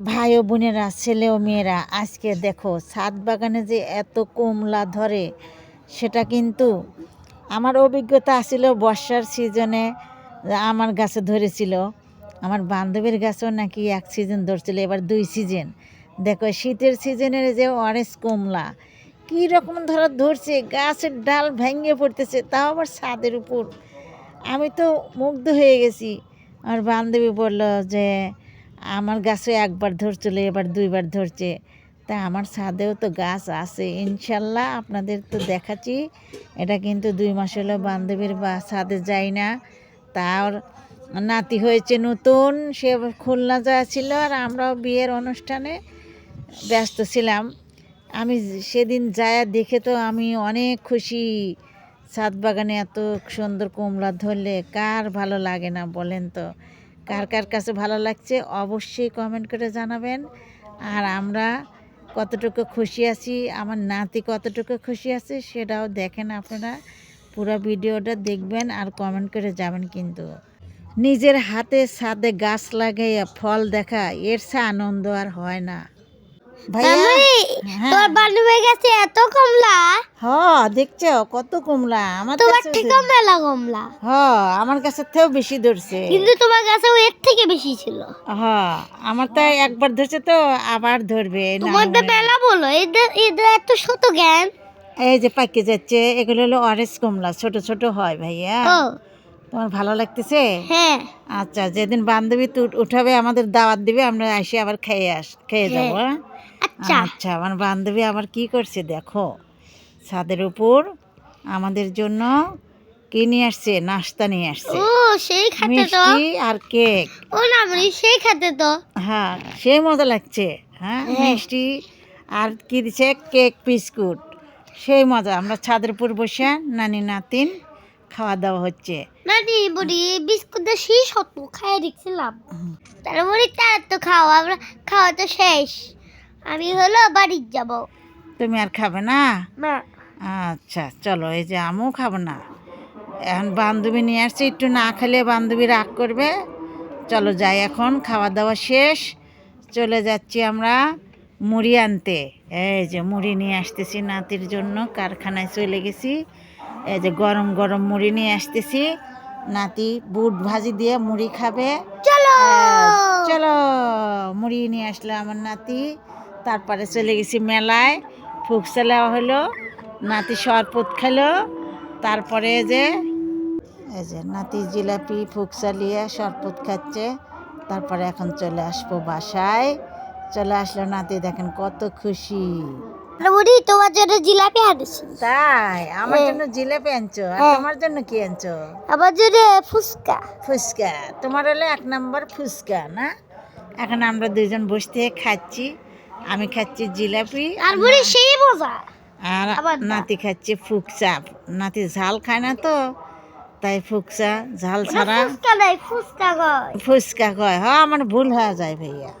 ভাই ও বোনেরা, ছেলে ও মেয়েরা, আজকে দেখো ছাদ বাগানে যে এত কমলা ধরে, সেটা কিন্তু আমার অভিজ্ঞতা আছিল বর্ষার সিজনে আমার গাছে ধরেছিল। আমার বান্ধবীর গাছেও নাকি এক সিজন ধরছিল, এবার দুই সিজন দেখো, শীতের সিজনের যে অরেঞ্জ কমলা, কী রকম ধরো ধরছে, গাছের ডাল ভেঙে পড়তেছে, তাও আবার ছাদের উপর। আমি তো মুগ্ধ হয়ে গেছি। আমার বান্ধবী বলল যে আমার গাছে একবার ধরছিল, এবার দুইবার ধরছে। তা আমার ছাদেও তো গাছ আছে, ইনশাল্লাহ আপনাদের তো দেখাচ্ছি। এটা কিন্তু দুই মাস হলো বান্ধবীর বা ছাদে যাই না। তার নাতি হয়েছে নতুন, সে খুলনা যাওয়া ছিল আর আমরাও বিয়ের অনুষ্ঠানে ব্যস্ত ছিলাম। আমি সেদিন যায় দেখে তো আমি অনেক খুশি। ছাদ বাগানে এত সুন্দর কমলা ধরলে কার ভালো লাগে না বলেন তো। কার কার কাছে ভালো লাগছে অবশ্যই কমেন্ট করে জানাবেন। আর আমরা কতটুকু খুশি আছি, আমার নাতি কতটুকু খুশি আছে সেটাও দেখেন আপনারা। পুরো ভিডিওটা দেখবেন আর কমেন্ট করে যাবেন কিন্তু। নিজের হাতে সাদে গাছ লাগাইয়া ফল দেখা, এর সে আনন্দ আর হয় না। তোর বান্ধবীর কাছে এত কমলা। হ দেখছ কত কমলা। আমার তোমার থেকে মেলা কমলা। হ আমার কাছে থেকেও বেশি ধরছে। কিন্তু তোমার কাছে এর থেকে বেশি ছিল। হ আমার তো একবার ধরছে তো আবার ধরবে। তোমার তো মেলা বলো এদের এদের এত শত জ্ঞান। এই যে পাকে যাচ্ছে এগুলো হলো অরেঞ্জ কমলা ছোট ছোট হয় ভাইয়া। তোমার ভালো লাগতেছে? হ্যাঁ। আচ্ছা যেদিন বান্ধবী উঠাবে আমাদের দাওয়াত দিবে আমরা এসে আবার খেয়ে আস খেয়ে যাব হ্যাঁ? আচ্ছা। আচ্ছা আমার বান্ধবী আবার কি করছে দেখো। ছাদের উপর আমাদের জন্য কি নিয়ে আসছে? নাস্তা নিয়ে আসছে। ও সেই খাতে তো। মিষ্টি আর কেক। ও না মানে সেই খাতে তো। হ্যাঁ সেই মজা লাগছে হ্যাঁ? হ্যাঁ। মিষ্টি আর কি দিছে? Cake biscuit. সেই মজা। আমরা ছাদের উপর বসে নানি নাতিন খাওয়া দাওয়া হচ্ছে। নানি বলি বিস্কুটের শীষ হতো খাই দেখছিলাম। তারপরে তার তো খাওয়া আমরা খাওয়া তো শেষ। আমি হলো বাড়ি যাব। তুমি আর খাবে না? না। আচ্ছা চলো এই যে আমিও খাব না। এখন বান্ধবী নিয়ে আসছে একটু না খেলে বান্ধবী রাগ করবে। চলো যাই এখন খাওয়া দাওয়া শেষ। চলে যাচ্ছি আমরা মুড়ি আনতে। এই যে মুড়ি নিয়ে আসতেছি নাতির জন্য কারখানায় চলে গেছি। এই যে গরম গরম মুড়ি নিয়ে আসতেছি। নাতি বুট ভাজি দিয়ে মুড়ি খাবে। চলো! চলো মুড়ি নিয়ে আসলো আমার নাতি। তারপরে চলে গেছি মেলায়। ফুকসা নেওয়া হলো নাতি শরবত খেলো। তারপরে যে এই যে নাতি জিলাপি ফুকসা নিয়ে শরবত খাচ্ছে। তারপরে এখন চলে আসব বাসায়। চলে আসলো নাতি দেখেন কত খুশি। বলি তোমার জন্য জিলাপি আনছি। তাই? আমার হ্যাঁ। জন্য জিলাপি আনছো? আর হ্যাঁ। তোমার জন্য কি আনছো? আমার জন্য ফুচকা। ফুচকা। তোমার হলো এক নম্বর ফুচকা না? এখন আমরা দুজন বসতে খাচ্ছি। আমি খাচ্ছি জিলাপি আর বলি সেই মজা। আর নাতি খাচ্ছে ফুকসা নাতি ঝাল খায় না তো তাই ফুকসা ঝাল ছাড়া ফুচকা ফুচকা কয়। হ্যাঁ আমার ভুল হয়ে যায় ভাইয়া।